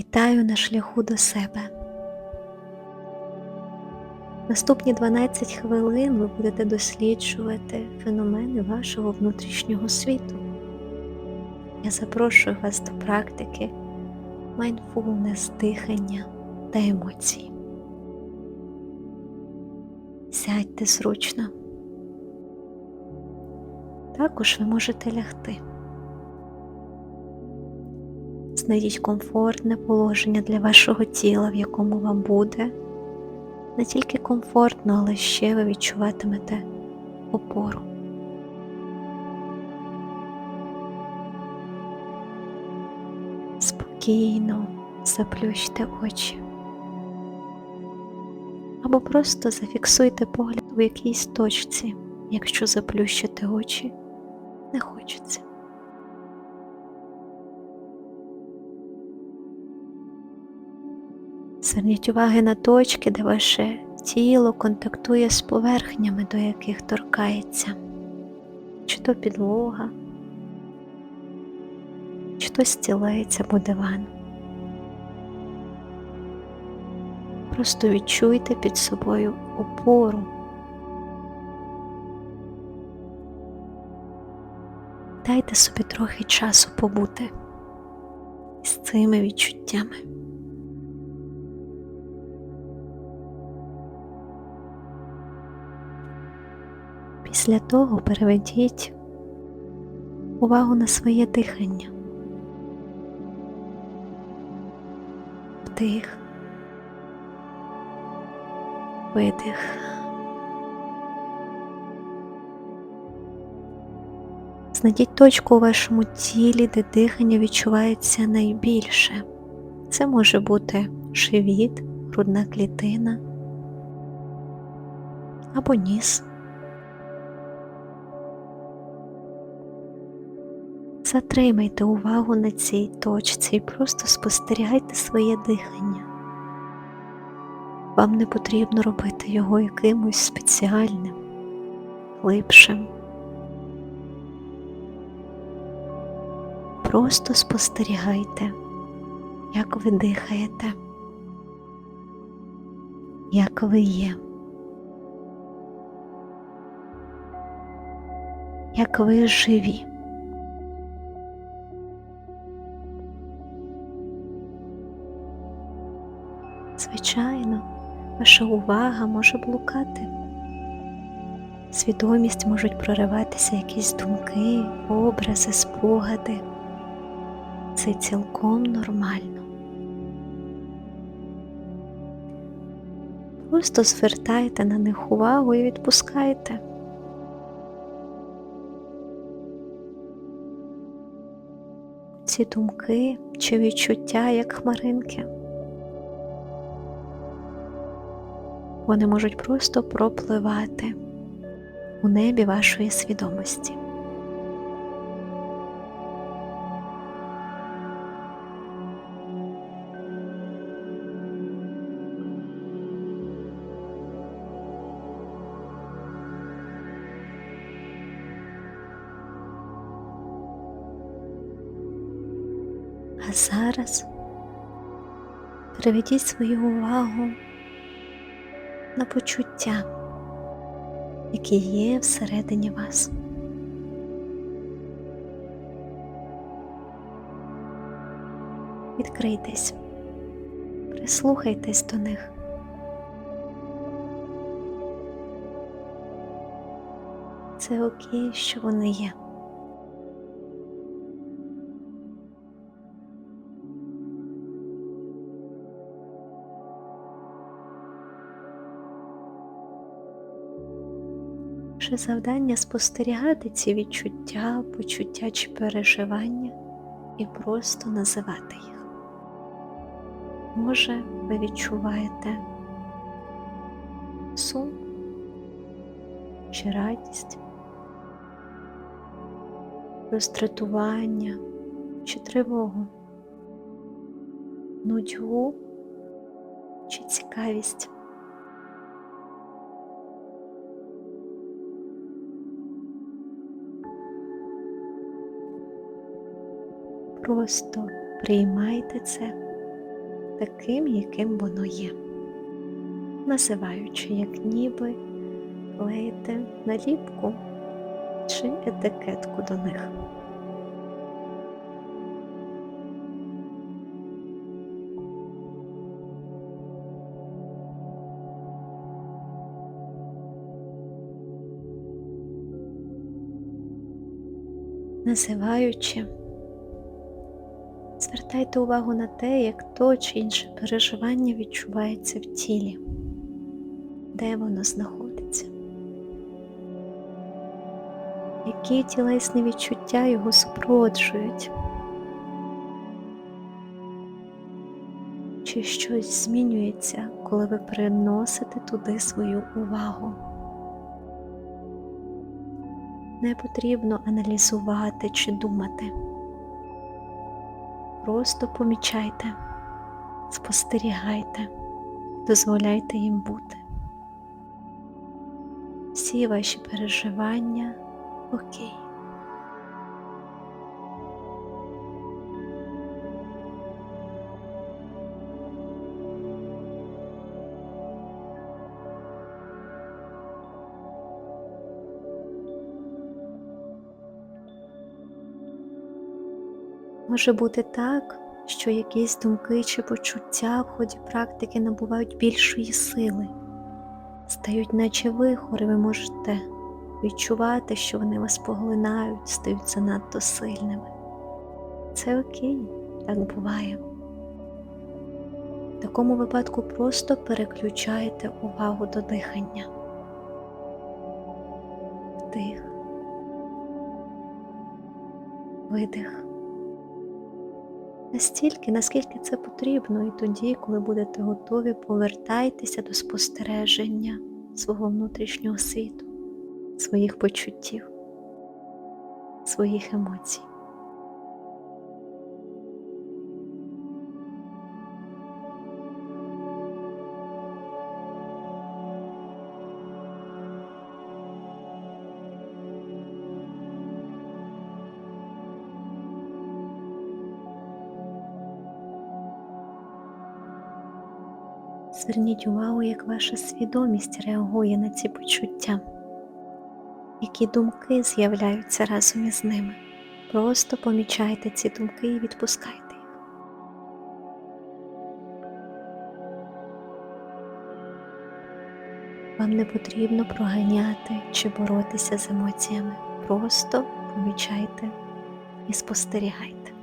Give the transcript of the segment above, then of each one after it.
Вітаю на шляху до себе. Наступні 12 хвилин ви будете досліджувати феномени вашого внутрішнього світу. Я запрошую вас до практики mindfulness, дихання та емоцій. Сядьте зручно. Також ви можете лягти. Знайдіть комфортне положення для вашого тіла, в якому вам буде не тільки комфортно, але ще ви відчуватимете опору. Спокійно заплющте очі. Або просто зафіксуйте погляд у якійсь точці, якщо заплющити очі не хочеться. Зверніть уваги на точки, де ваше тіло контактує з поверхнями, до яких торкається, чи то підлога, чи то стілець або диван. Просто відчуйте під собою опору. Дайте собі трохи часу побути з цими відчуттями. Після того переведіть увагу на своє дихання. Вдих, видих. Знайдіть точку у вашому тілі, де дихання відчувається найбільше. Це може бути живіт, грудна клітина або ніс. Затримайте увагу на цій точці і просто спостерігайте своє дихання. Вам не потрібно робити його якимось спеціальним, глибшим. Просто спостерігайте, як ви дихаєте, як ви є, як ви живі. Звичайно, ваша увага може блукати. Свідомість можуть прориватися якісь думки, образи, спогади. Це цілком нормально. Просто звертайте на них увагу і відпускайте. Ці думки чи відчуття як хмаринки. Вони можуть просто пропливати у небі вашої свідомості. А зараз переведіть свою увагу на почуття, які є всередині вас. Відкрийтесь, прислухайтесь до них. Це окей, що вони є. Ваше завдання спостерігати ці відчуття, почуття чи переживання і просто називати їх. Може, ви відчуваєте сум чи радість, роздратування чи тривогу, нудьгу чи цікавість. Просто приймайте це таким, яким воно є, називаючи, як ніби клеїте наліпку чи етикетку до них. Називаючи, звертайте увагу на те, як то чи інше переживання відчувається в тілі, де воно знаходиться, які тілесні відчуття його супроводжують, чи щось змінюється, коли ви переносите туди свою увагу. Не потрібно аналізувати чи думати. Просто помічайте, спостерігайте, дозволяйте їм бути. Всі ваші переживання окей. Може бути так, що якісь думки чи почуття в ході практики набувають більшої сили, стають наче вихори, ви можете відчувати, що вони вас поглинають, стають занадто сильними. Це окей, так буває. В такому випадку просто переключайте увагу до дихання. Вдих, видих настільки, наскільки це потрібно, і тоді, коли будете готові, повертайтеся до спостереження свого внутрішнього світу, своїх почуттів, своїх емоцій. Зверніть увагу, як ваша свідомість реагує на ці почуття, які думки з'являються разом із ними. Просто помічайте ці думки і відпускайте. Вам не потрібно проганяти чи боротися з емоціями. Просто помічайте і спостерігайте.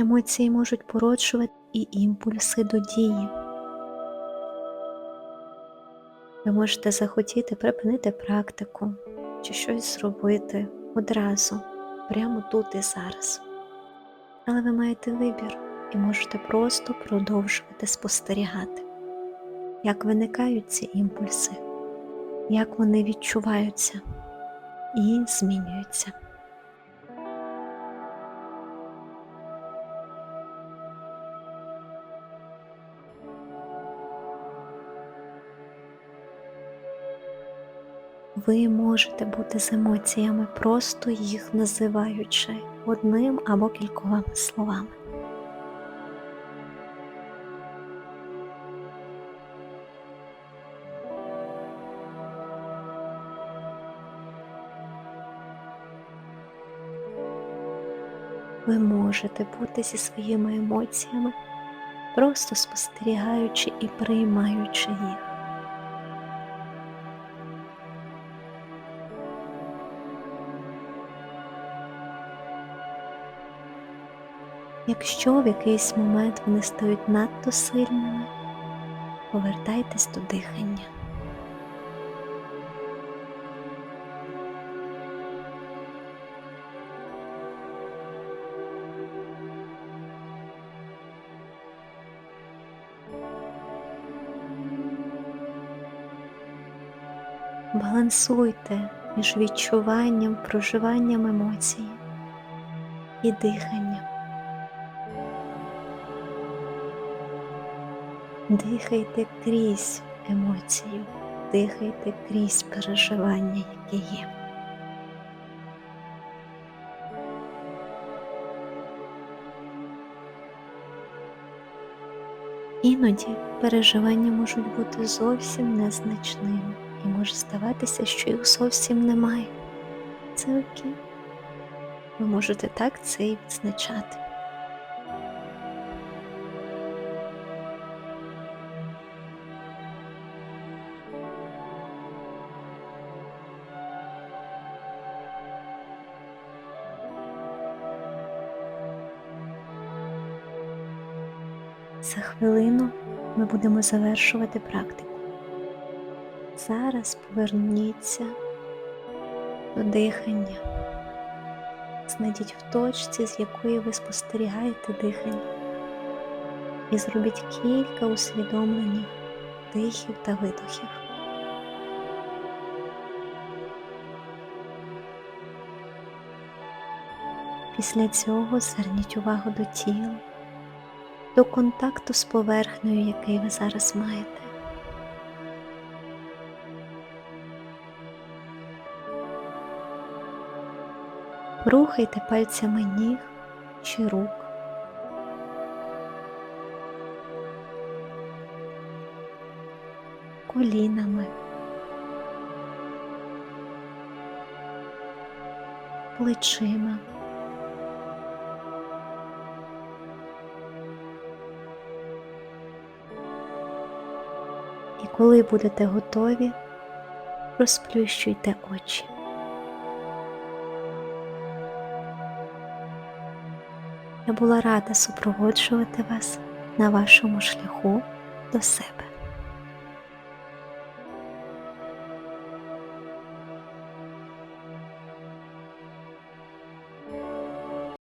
Емоції можуть породжувати і імпульси до дії. Ви можете захотіти припинити практику чи щось зробити одразу, прямо тут і зараз. Але ви маєте вибір і можете просто продовжувати спостерігати, як виникають ці імпульси, як вони відчуваються і змінюються. Ви можете бути з емоціями, просто їх називаючи одним або кількома словами. Ви можете бути зі своїми емоціями, просто спостерігаючи і приймаючи їх. Якщо в якийсь момент вони стають надто сильними, повертайтесь до дихання. Балансуйте між відчуванням, проживанням емоцій і диханням. Дихайте крізь емоцію, дихайте крізь переживання, яке є. Іноді переживання можуть бути зовсім незначними і може здаватися, що їх зовсім немає. Це окей. Ви можете так це і відзначати. За хвилину ми будемо завершувати практику. Зараз поверніться до дихання. Знайдіть в точці, з якої ви спостерігаєте дихання. І зробіть кілька усвідомлених дихів та видохів. Після цього зверніть увагу до тіла, до контакту з поверхнею, який ви зараз маєте. Рухайте пальцями ніг чи рук. Колінами, плечима. Коли будете готові, розплющуйте очі. Я була рада супроводжувати вас на вашому шляху до себе.